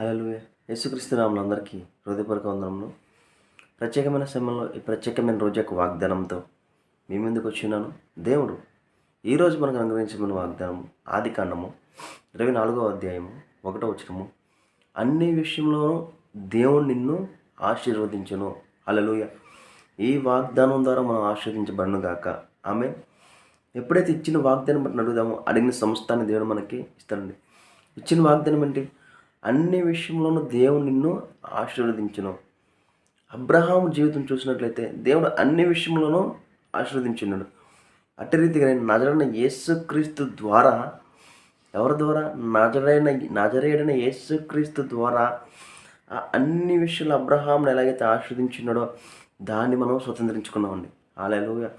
Hello యేసుక్రీస్తు నామములు అందరికీ హృదయపూర్వక వందనములు. ప్రత్యేకమైన సమయంలో ఈ ప్రత్యేకమైన రోజు యొక్క వాగ్దానంతో మీ ముందుకు వచ్చినాను దేవుడు ఈరోజు మనకు అనుగ్రహించమన్న వాగ్దానం ఆది కాండము ఇరవై నాలుగో అధ్యాయము ఒకటో వచ్చినము అన్ని విషయంలోనూ దేవుడు నిన్ను ఆశీర్వదించను. అలలుయ ఈ వాగ్దానం ద్వారా మనం ఆశీర్వదించబడను గాక ఆమె ఎప్పుడైతే ఇచ్చిన వాగ్దానం బట్టి అడుగుదామో అడిగిన సంస్థాన్ని దేవుడు మనకి ఇస్తాడండి. ఇచ్చిన వాగ్దానం ఏంటి? అన్ని విషయంలోనూ దేవుడు నిన్ను ఆశీర్వదించను. అబ్రహాం జీవితం చూసినట్లయితే దేవుడు అన్ని విషయంలోనూ ఆశీర్వదించినాడు అట్టి రీతిగా నజరైన యేసుక్రీస్తు ద్వారా ఎవరి ద్వారా? నజరైన నజరేడైన యేసుక్రీస్తు ద్వారా ఆ అన్ని విషయాలు అబ్రహాంను ఎలాగైతే ఆస్వాదించున్నాడో దాన్ని మనం స్వతంత్రించుకున్నామండి. ఆలయలుగా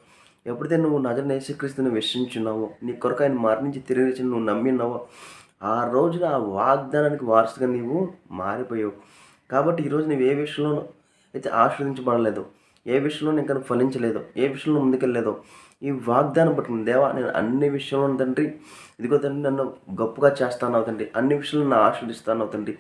ఎప్పుడైతే నువ్వు నజరైన యేసుక్రీస్తుని విశ్వించున్నావో నీ కొరకు ఆయన మరణించి తిరిగి నువ్వు నమ్మినావో ఆ రోజున ఆ వాగ్దానానికి వారసుగా నీవు మారిపోయావు. కాబట్టి ఈరోజు నువ్వు ఏ విషయంలోనూ అయితే ఆశ్రదించబడలేదు ఏ విషయంలో నేను నువ్వు ఫలించలేదు ఏ విషయంలో ముందుకెళ్ళలేదు ఈ వాగ్దానం పట్టుకుని దేవా నేను అన్ని విషయంలో తండ్రి ఇదిగో తండ్రి నన్ను గొప్పగా చేస్తాను అవుతండి అన్ని విషయంలో నన్ను ఆస్వాదిస్తాను అవుతండి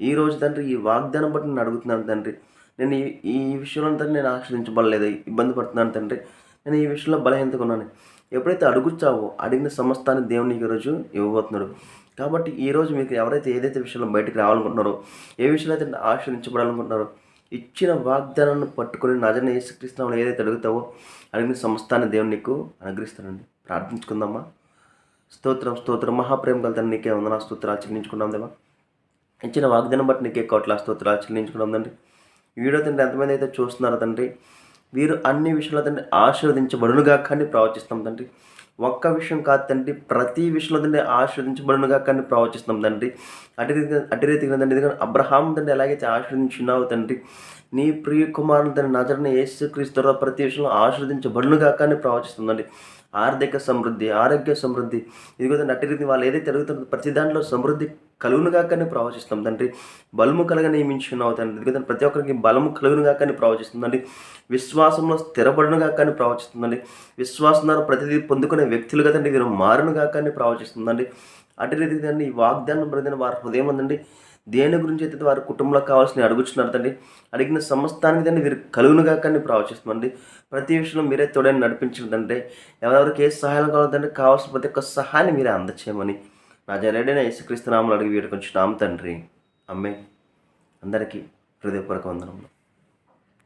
ఈ రోజు తండ్రి ఈ వాగ్దానం బట్టి నేను అడుగుతున్నాను తండ్రి నేను ఈ ఈ విషయంలో తండ్రి నేను ఆస్వాదించబడలేదు ఇబ్బంది పడుతున్నాను తండ్రి నేను ఈ విషయంలో బలహీనతగా ఉన్నాను. ఎప్పుడైతే అడుగుచ్చావో అడిగిన సమస్తాన్ని దేవుని ఈరోజు ఇవ్వబోతున్నాడు. కాబట్టి ఈరోజు మీకు ఎవరైతే ఏదైతే విషయంలో బయటకు రావాలనుకుంటున్నారో ఏ విషయంలో అయితే ఆశ్రయించబడాలనుకుంటున్నారో ఇచ్చిన వాగ్దానాన్ని పట్టుకొని నజన యేసుక్రీస్తునామని ఏదైతే అడుగుతావో అడిగిన సమస్తాన్ని దేవుని నీకు అనుగ్రహిస్తానండి ప్రార్థించుకుందామా. స్తోత్రం స్తోత్రం. మహాప్రేమ కలుతా నీకే వందనా స్తోత్రాలు చెల్లించుకున్నాం దేవా. ఇచ్చిన వాగ్దానం బట్టి నీకే కోట్ల స్తోత్రాలు చెల్లించుకున్నాం తండ్రి. వీడియో తండ్రి ఎంతమంది అయితే చూస్తున్నారో తండ్రి వీరు అన్ని విషయంలో తండ్రి ఆశీర్వదించబడునుగా కానీ ప్రవచిస్తాం తండ్రి. ఒక్క విషయం కాదు తండ్రి ప్రతి విషయంలో తండ్రి ఆశీర్వదించబడునుగా కానీ ప్రవచిస్తాం తండ్రి. అటు రీతి అటు రీతిగా తండ్రి ఎందుకంటే అబ్రహాం తండ్రి ఎలాగైతే ఆశీర్వదించున్నావు తండ్రి. నీ ప్రియ కుమారుని తండ్రి నజరని యేసుక్రీస్తు ప్రతి విషయంలో ఆశీర్వదించబడునుగా కానీ ప్రవచిస్తుందండి ఆర్థిక సమృద్ధి ఆరోగ్య సమృద్ధి ఇదిగో తండ్రి అటు రీతి వాళ్ళు ఏదైతే జరుగుతుందో ప్రతి దాంట్లో సమృద్ధి కలుగునుగా కానీ ప్రవచిస్తాం. తండ్రి బలము కలగ నియమించున్నావు తండ్రి. ఎందుకంటే ప్రతి ఒక్కరికి బలము కలుగునుగా కానీ ప్రవచిస్తుందండి విశ్వాసంలో స్థిరపడునుగా కానీ ప్రవచిస్తుందండి విశ్వాసం ద్వారా ప్రతిదీ పొందుకునే వ్యక్తులుగా తండ్రి. వీరు మారునుగా కానీ ప్రవచిస్తుందండి అటు రీతి తండ్రి ఈ వాగ్దానం ప్రతిన వారి హృదయం ఉందండి దేని గురించి అయితే వారి కుటుంబంలో కావాల్సిన అడుగుతున్నారు తండ్రి అడిగిన సమస్తానికి తండ్రి వీరు కలుగునుగా కానీ ప్రవచిస్తుందండి ప్రతి విషయంలో మీరే తోడని నడిపించిందంటే ఎవరెవరికి ఏ సహాయం కావాలంటే కావాల్సిన ప్రతి ఒక్క సహాయాన్ని మీరే అందచేయమని నా జనరేడైన యేసుక్రీస్తు నామలు అడిగి వీడికి నామ తండ్రి. అమ్మే అందరికీ హృదయపూర్వక వందనములు.